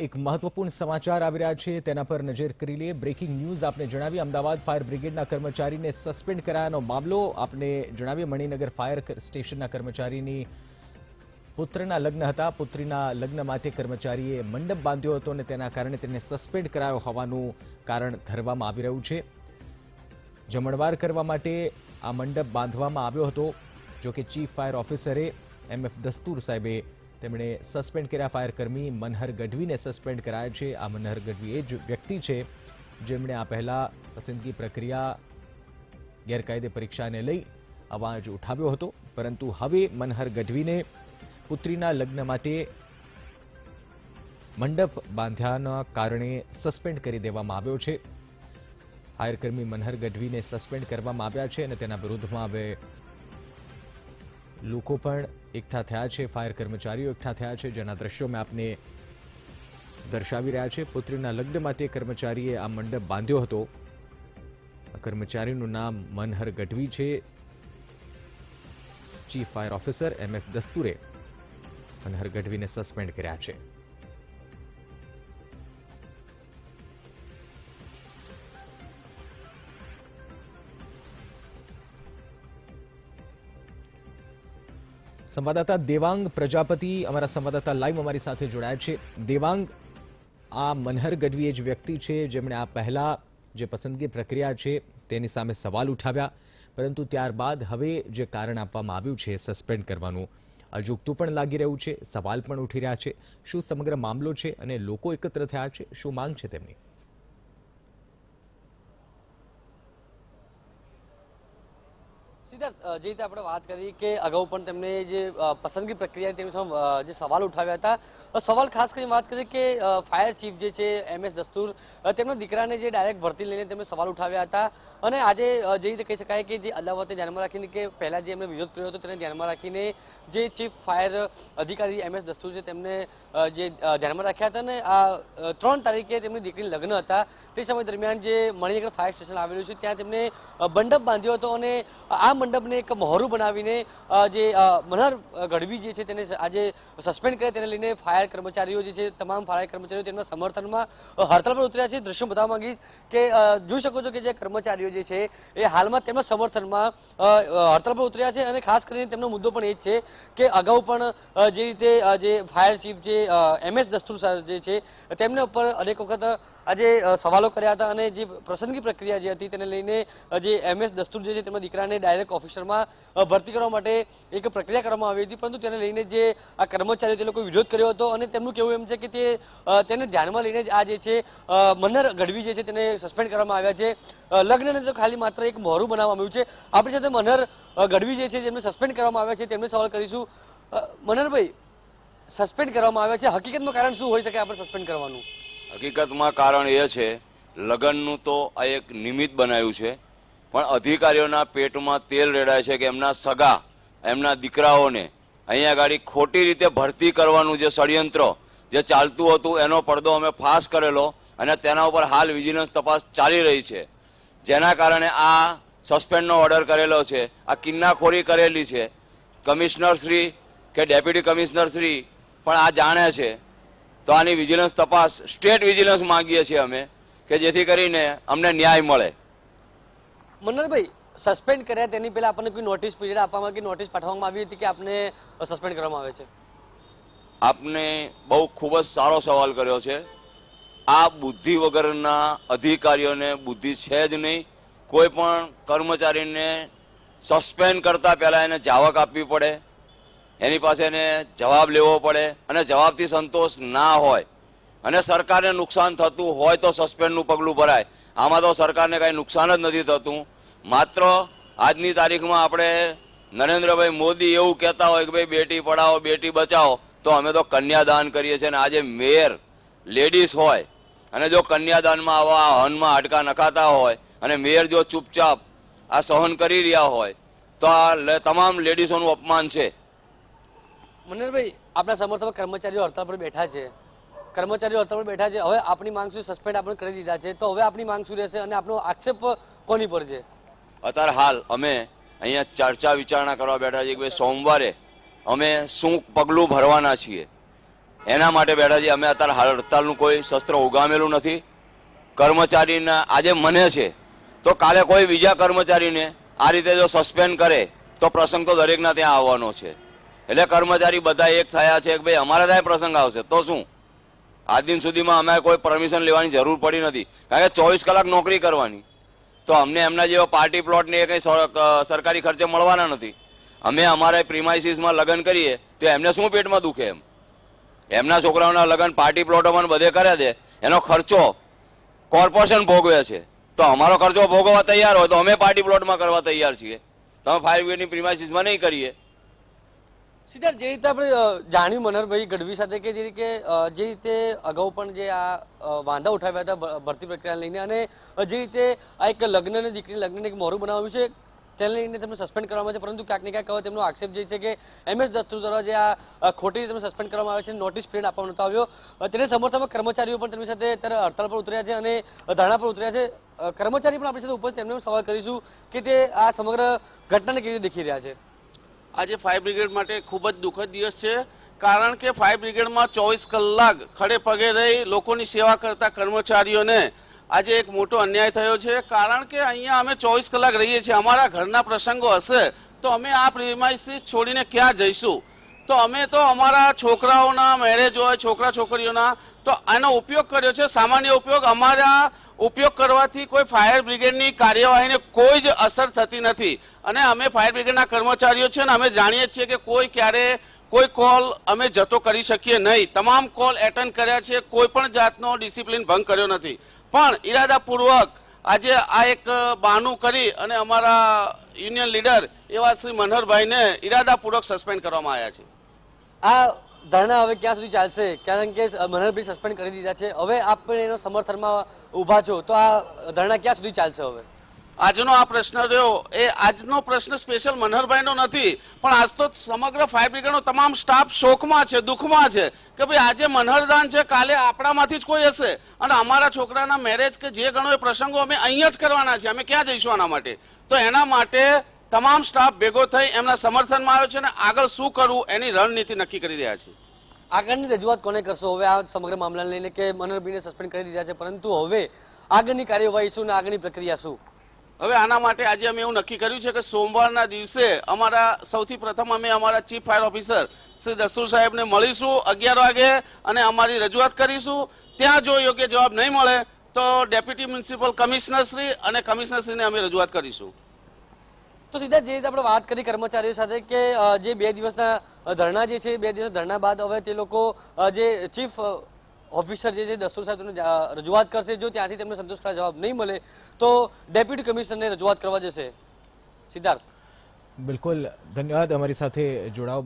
એક મહત્વપૂર્ણ સમાચાર આવી રહ્યા છે. તેના પર નજર કરી લઈએ. બ્રેકિંગ ન્યૂઝ આપને જણાવી અમદાવાદ ફાયર બ્રિગેડના કર્મચારીને સસ્પેન્ડ કરાયાનો મામલો આપને જણાવીએ. મણિનગર ફાયર સ્ટેશનના કર્મચારીની પુત્રના લગ્ન હતા. પુત્રીના લગ્ન માટે કર્મચારીએ મંડપ બાંધ્યો હતો અને તેના કારણે તેને સસ્પેન્ડ કરાયો હોવાનું કારણ ધરવામાં આવી રહ્યું છે. જમણવાર કરવા માટે આ મંડપ બાંધવામાં આવ્યો હતો. જો કે ચીફ ફાયર ઓફિસરે એમ એફ દસ્તુર સાહેબે તેમણે સસ્પેન્ડ કર્યા ફાયરકર્મી મનહર ગઢવીને સસ્પેન્ડ કરાયા છે. આ મનહર ગઢવી એ જ વ્યક્તિ છે જેમણે આ પહેલા પસંદગી પ્રક્રિયા ગેરકાયદે પરીક્ષાને લઈ અવાજ ઉઠાવ્યો હતો. પરંતુ હવે મનહર ગઢવીને પુત્રીના લગ્ન માટે મંડપ બાંધ્યાના કારણે સસ્પેન્ડ કરી દેવામાં આવ્યો છે. ફાયરકર્મી મનહર ગઢવીને સસ્પેન્ડ કરવામાં આવ્યા છે અને તેના વિરુદ્ધમાં હવે લોકો પણ એકઠા થયા છે, ફાયર કર્મચારીઓ એકઠા થયા છે, જેના દ્રશ્યો મેં આપને દર્શાવી રહ્યા છે. પુત્રીના લગ્ન માટે કર્મચારીએ આ મંડપ બાંધ્યો હતો. કર્મચારીનું નામ મનહર ગઢવી છે. Chief fire officer M F દસ્તુરે Manhar ગઢવીને સસ્પેન્ડ કર્યા છે. સંવાદદાતા દેવાંગ પ્રજાપતિ અમારા સંવાદદાતા લાઈવ અમારી સાથે જોડાયા છે. દેવાંગ, આ મનહર ગઢવી એ જ વ્યક્તિ છે, જેમણે આ પહેલા જે પસંદગી પ્રક્રિયા છે તેની સામે સવાલ ઉઠાવ્યા. પરંતુ ત્યારબાદ હવે જે કારણ આપવામાં આવ્યું છે સસ્પેન્ડ કરવાનું. અજુગતું પણ લાગી રહ્યું છે, સવાલ પણ ઉઠી રહ્યા છે. શું સમગ્ર મામલો છે અને લોકો એકત્ર થયા છે? શું માંગ છે તેમની? સિદ્ધાર્થ જે રીતે આપણે વાત કરી કે અગાઉ પણ તેમને જે પસંદગી પ્રક્રિયા તેમની સામે જે સવાલ ઉઠાવ્યા હતા સવાલ ખાસ કરીને વાત કરીએ કે ફાયર ચીફ જે છે, એમ એસ દસ્તુર તેમના દીકરાને જે ડાયરેક્ટ ભરતી લઈને તેમને સવાલ ઉઠાવ્યા હતા અને આજે જે રીતે કહી શકાય કે જે અદાવતે ધ્યાનમાં રાખીને કે પહેલાં જે એમને વિરોધ કર્યો હતો, તેને ધ્યાનમાં રાખીને જે ચીફ ફાયર અધિકારી એમ એસ દસ્તુર છે, તેમને જે ધ્યાનમાં રાખ્યા હતા અને આ ત્રણ તારીખે તેમની દીકરી લગ્ન હતા. તે સમય દરમિયાન જે મણિનગર ફાયર સ્ટેશન આવેલું છે, ત્યાં તેમને બંડપ બાંધ્યો હતો અને આ મંડપને એક મહોરું બનાવીને જે મનહર ગઢવી જે છે તેને આજે સસ્પેન્ડ કરે તેને લઈને ફાયર કર્મચારીઓ જે છે, તમામ ફાયર કર્મચારીઓ તેમના સમર્થનમાં હડતાલ પર ઉતર્યા છે. દ્રશ્ય બતાવવા માંગીશ કે જોઈ શકો છો કે જે કર્મચારીઓ જે છે, એ હાલમાં તેમના સમર્થનમાં હડતાલ પર ઉતર્યા છે અને ખાસ કરીને તેમનો મુદ્દો પણ એ જ છે કે અગાઉ પણ જે રીતે જે ફાયર ચીફ જે એમ એસ દસ્તુર સર જે છે, તેમના ઉપર અનેક વખત આજે સવાલો કર્યા હતા અને જે પસંદગી પ્રક્રિયા જે હતી તેને લઈને જે એમ એસ દસ્તુર જે છે તેમના દીકરાને ડાયરેક્ટ ઓફિસરમાં ભરતી કરવા માટે એક પ્રક્રિયા કરવામાં આવી હતી. પરંતુ તેને લઈને જે આ કર્મચારીઓ તે લોકો વિરોધ કર્યો હતો અને તેમનું કહેવું એમ છે કે તે તેને ધ્યાનમાં લઈને જ આ જે છે મનર ગઢવી જે છે તેને સસ્પેન્ડ કરવામાં આવ્યા છે. લગ્નને તો ખાલી માત્ર એક મોહરું બનાવવામાં આવ્યું છે. આપણી સાથે મનર ગઢવી જે છે જેમને સસ્પેન્ડ કરવામાં આવ્યા છે તેમને સવાલ કરીશું. અ, સસ્પેન્ડ કરવામાં આવ્યા છે. હકીકતનું કારણ શું હોઈ શકે આપણે સસ્પેન્ડ કરવાનું? હકીકતમાં કારણ એ છે, લગ્નનું તો આ એક નિમિત્ત બનાવ્યું છે, પણ અધિકારીઓના પેટમાં તેલ રેડાય છે કે એમના સગા, એમના દીકરાઓને અહીંયા ગાડી ખોટી રીતે ભરતી કરવાનું જે ષડયંત્ર જે ચાલતું હતું, એનો પડદો અમે ફાસ કરેલો અને તેના ઉપર હાલ વિજિલન્સ તપાસ ચાલી રહી છે. જેના કારણે આ સસ્પેન્ડનો ઓર્ડર કરેલો છે, આ કિન્નાખોરી કરેલી છે. કમિશનર શ્રી કે ડેપ્યુટી કમિશનર શ્રી પણ આ જાણે છે તો આની વિજિલન્સ તપાસ સ્ટેટ વિજિલન્સ માંગીએ છીએ અમે કે જેથી કરીને અમને ન્યાય મળે. મન્નરભાઈ સસ્પેન્ડ કર્યા તેની પહેલા આપણને કોઈ નોટિસ પીરિયડ આપવામાં કે નોટિસ પાઠવવામાં આવી હતી કે આપને સસ્પેન્ડ કરવામાં આવે છે? આપને બહુ ખૂબ જ સારો સવાલ કર્યો છે. આ બુદ્ધિ વગરના અધિકારીઓને બુદ્ધિ છે જ નહીં. કોઈ પણ કર્મચારીને સસ્પેન્ડ કરતા પહેલા એને જાવક આપવી પડે. એની પાસે એને જવાબ લેવો પડે અને જવાબથી સંતોષ ના હોય અને સરકારને નુકસાન થતું હોય તો સસ્પેન્ડનું પગલું ભરાય. આમાં તો સરકારને કાંઈ નુકસાન જ નથી થતું. માત્ર આજની તારીખમાં આપણે નરેન્દ્રભાઈ મોદી એવું કહેતા હોય કે ભાઈ બેટી પઢાઓ, બેટી બચાવો તો અમે તો કન્યાદાન કરીએ છીએ અને આજે મેયર, લેડીઝ હોય અને જો કન્યાદાનમાં આવા હનમાં હાડકા નખાતા હોય અને મેયર જો ચૂપચાપ આ સહન કરી રહ્યા હોય, તો આ તમામ લેડીઝોનું અપમાન છે. મન્નરભાઈ આપણા સમર્થક કર્મચારીઓ હડતાળ પર બેઠા છે. કર્મચારીઓ હડતાળ પર બેઠા છે. હવે આપણી માંગ શું સસ્પેન્ડ આપણે કરી દીધા છે. તો હવે આપણી માંગ શું રહેશે અને આપણો આક્ષેપ કોની પર છે? અત્યારે હાલ અમે અહીંયા ચર્ચા વિચારણા કરવા બેઠા છીએ કે સોમવારે અમે શું પગલું ભરવાના છીએ. એના માટે બેઠા છીએ. અમે અત્યારે હાલ હડતાલનું કોઈ શસ્ત્ર ઉગામેલું નથી. કર્મચારીના આજે મને છે. તો કાલે કોઈ બીજા કર્મચારીને આ રીતે જો સસ્પેન્ડ કરે, તો પ્રસંગ તો દરેકના ત્યાં આવવાનો છે. એટલે કર્મચારી બધા એક થયા છે કે ભાઈ, અમારા ત્યાં પ્રસંગ આવશે. તો શું? આજ દિન સુધીમાં અમે કોઈ પરમિશન લેવાની જરૂર પડી નથી. કારણ કે ચોવીસ કલાક નોકરી કરવાની. તો અમને એમના જેવા પાર્ટી પ્લોટને એ કંઈ સરકારી ખર્ચે મળવાના નથી. અમે અમારા પ્રિમાઇસીસમાં લગ્ન કરીએ, તો એમને શું પેટમાં દુખે એમ? એમના છોકરાઓના લગ્ન પાર્ટી પ્લોટોમાં બધે કરે છે. એનો ખર્ચો કોર્પોરેશન ભોગવે છે. તો અમારો ખર્ચો ભોગવવા તૈયાર હોય તો અમે પાર્ટી પ્લોટમાં કરવા તૈયાર છીએ. તમે ફાયર બ્રિગેડની પ્રિમાઇસીસમાં નહીં કરીએ. સિદ્ધાર્થ, જે રીતે આપણે જાણ્યું મનહરભાઈ ગઢવી સાથે કે જે રીતે જે રીતે અગાઉ પણ જે આ વાંધા ઉઠાવ્યા હતા ભરતી પ્રક્રિયાને લઈને અને જે રીતે આ એક લગ્ન અને દીકરી લગ્નને એક મોરું બનાવ્યું છે, તેને લઈને તેમને સસ્પેન્ડ કરવામાં આવે છે, પરંતુ ક્યાંક ને ક્યાંક હવે તેમનો આક્ષેપ જે છે કે એમ એસ દત્તુ દ્વારા જે આ ખોટી રીતે સસ્પેન્ડ કરવામાં આવે છે નોટિસ પીરિયડ આપવામાં નતો આવ્યો. તેને સમર્થનમાં કર્મચારીઓ પણ તેમની સાથે અત્યારે હડતાલ પર ઉતર્યા છે અને ધરણા પર ઉતર્યા છે. કર્મચારી પણ આપણી સાથે ઉપસ્થિત તેમને સવાલ કરીશું કે તે આ સમગ્ર ઘટનાને કેવી રીતે દેખી રહ્યા છે? આજે ફાયર બ્રિગેડ માટે ખૂબ જ દુઃખદ દિવસ છે. કારણ કે ફાયર બ્રિગેડમાં ચોવીસ કલાક ખડે પગે રહી લોકોની સેવા કરતા કર્મચારીઓને આજે એક મોટો અન્યાય થયો છે. કારણ કે અહીંયા અમે ચોવીસ કલાક રહીએ છીએ. અમારા ઘરના પ્રસંગો હશે તો અમે આ પ્રિમાઇસીસ છોડીને ક્યાં જઈશું? તો અમે તો અમારા છોકરાઓના મેરેજ હોય છોકરા છોકરીઓના તો આનો ઉપયોગ કર્યો છે. સામાન્ય ઉપયોગ અમારા ઉપયોગ કરવાથી કોઈ ફાયર બ્રિગેડની કાર્યવાહીને કોઈ જ અસર થતી નથી. અને અમે ફાયર બ્રિગેડના કર્મચારીઓ છે ને અમે જાણીએ છીએ કે કોઈ ક્યારે કોઈ કોલ અમે જતો કરી શકીએ નહીં. તમામ કોલ એટેન્ડ કર્યા છે. કોઈ પણ જાતનો ડિસિપ્લિન ભંગ કર્યો નથી. પણ ઈરાદાપૂર્વક આજે આ એક બહાનું કરી અને અમારા યુનિયન લીડર એવા શ્રી મનહરભાઈને ઈરાદાપૂર્વક સસ્પેન્ડ કરવામાં આવ્યા છે. આ ધરણા હવે ક્યાં સુધી ચાલશે? કારણ કે મનહરભાઈ સસ્પેન્ડ કરી દીધા છે. હવે આપણે પણ એનો સમર્થનમાં ઊભા છો. તો આ ધરણા ક્યાં સુધી ચાલશે હવે? આજનો આ પ્રશ્ન રહ્યો, એ આજનો પ્રશ્ન સ્પેશિયલ મનહરભાઈનો નથી, પણ આજ તો સમગ્ર ફાયર બ્રિગેડનો તમામ સ્ટાફ શોકમાં છે, દુઃખમાં છે, કે ભાઈ આજે મનહરદાન છે, કાલે આપણામાંથી જ કોઈ હશે. અને અમારા છોકરાના મેરેજ કે જે ગણો એ પ્રસંગો અમે અહીંયા જ કરવાના છે અમે ક્યાં જઈશું આના માટે? તો એના માટે તમામ સ્ટાફ ભેગો થઈ એમના સમર્થનમાં આવ્યો છે અને આગળ શું કરવું એની રણનીતિ નક્કી કરી રહ્યા છે. આગળની રજૂઆત કોને કરશો? હવે આ સમગ્ર મામલાને લઈને કે મનહરભાઈને સસ્પેન્ડ કરી દીધા છે, પરંતુ હવે આગળની કાર્યવાહી શું ને આગળની પ્રક્રિયા શું? હવે આના માટે આજે અમે એવું નક્કી કર્યું છે કે સોમવારના દિવસે અમારા સૌથી પ્રથમ અમે અમારા chief fire officer Shri Dastur સાહેબને મળીશું અગિયાર વાગે અને અમારી રજૂઆત કરીશું. ત્યાં જો યોગ્ય જવાબ નહીં મળે તો ડેપ્યુટી મ્યુનિસિપલ કમિશનરશ્રી અને કમિશનરશ્રીને અમે રજૂઆત કરીશું. તો સીધા જે રીતે આપણે વાત કરી કર્મચારીઓ સાથે કે જે બે દિવસના ધરણા જે છે, બે દિવસ ધરણા બાદ હવે તે લોકો જે ચીફ ઓફિસર જે છે, દસ્તુર સાહેબ તેમને રજૂઆત કરશે, જો ત્યાંથી તેમને સંતોષકારક જવાબ નહીં મળે, તો ડેપ્યુટી કમિશનરને રજૂઆત કરવા જશે. સિદ્ધાર્થ. બિલકુલ. ધન્યવાદ અમારી સાથે જોડાવ